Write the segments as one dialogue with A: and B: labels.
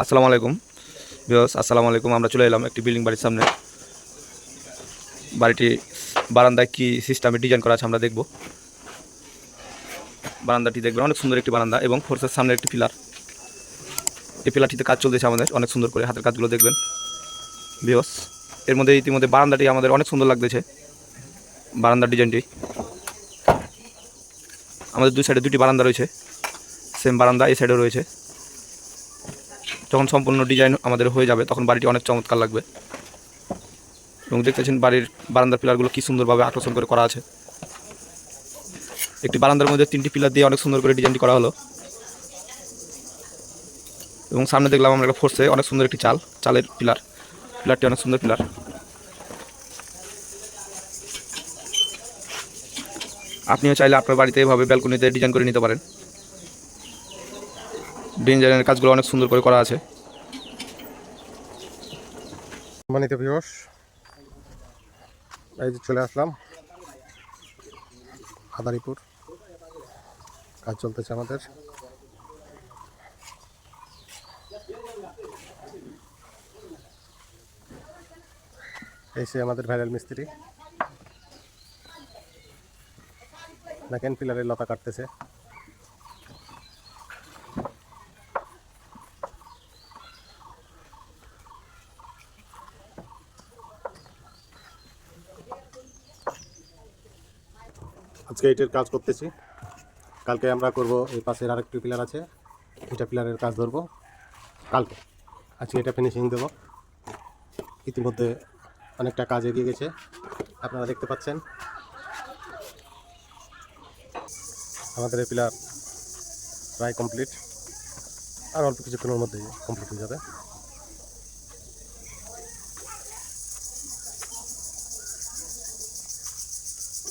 A: আসসালামু আলাইকুম। বিয়স আসসালামু আলাইকুম। আমরা চলে এলাম একটি বিল্ডিং বাড়ির সামনে। বাড়িটি বারান্দায় কি সিস্টেমে ডিজাইন করা আছে আমরা দেখব। বারান্দাটি দেখবেন, অনেক সুন্দর একটি বারান্দা এবং ফোর্সের সামনে একটি পিলার। এই পিলারটিতে কাজ চলতেছে আমাদের, অনেক সুন্দর করে হাতের কাজগুলো দেখবেন। বিয়স এর মধ্যে ইতিমধ্যে বারান্দাটি আমাদের অনেক সুন্দর লাগতেছে বারান্দার ডিজাইনটি আমাদের দুই সাইডে দুটি বারান্দা রয়েছে সেম বারান্দা, এই সাইডেও রয়েছে। যখন সম্পূর্ণ ডিজাইন আমাদের হয়ে যাবে, তখন বাড়িটি অনেক চমৎকার লাগবে। এবং দেখতেছেন বাড়ির বারান্দার পিলারগুলো কি সুন্দরভাবে আকর্ষণ করে করা আছে। একটি বারান্দার মধ্যে তিনটি পিলার দিয়ে অনেক সুন্দর করে ডিজাইনটি করা হলো। এবং সামনে দেখলাম আমরা একটা ফোর্সে অনেক সুন্দর একটি চাল, চালের পিলার। পিলারটি অনেক সুন্দর পিলার। আপনিও চাইলে আপনার বাড়িতে এভাবে ব্যালকনিতে ডিজাইন করে নিতে পারেন। ডিজাইনের কাজগুলো অনেক সুন্দর করে করা আছে।
B: সম্মানিত ভিউস এই যে চলে আসলাম। আদারিপুর কাজ চলতেছে আমাদের। এই সে আমাদের ভাইরাল মিস্ত্রি। দেখেন পিলারের লতা কাটতেছে। আজকে এটার কাজ করতেছি। কালকে আমরা করব, এই পাশের আরেকটি পিলার আছে, এটা পিলারের কাজ ধরবো। কালকে, আজকে এটা ফিনিশিং দেবো। ইতিমধ্যে অনেকটা কাজ এগিয়ে গেছে, আপনারা দেখতে পাচ্ছেন। আমাদের এই পিলার প্রায় কমপ্লিট আর অল্প কিছুক্ষণের মধ্যেই কমপ্লিট হয়ে যাবে।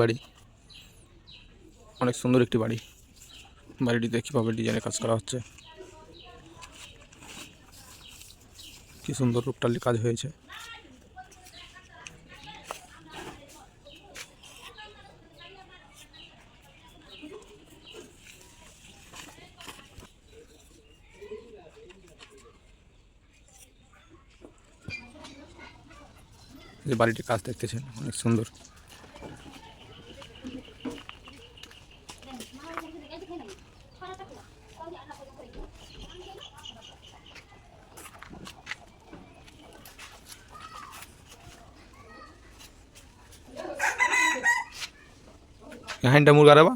A: বাড়ি। অনেক সুন্দর একটি বাড়ি। বাড়িটিতে কীভাবে ডিজাইনের কাজ করা হচ্ছে। কি সুন্দর রূপটালি কাজ হয়েছে। যে বাড়িটির কাজ দেখতেছেন অনেক সুন্দর। হ্যান্ডটা মুরগা রে বা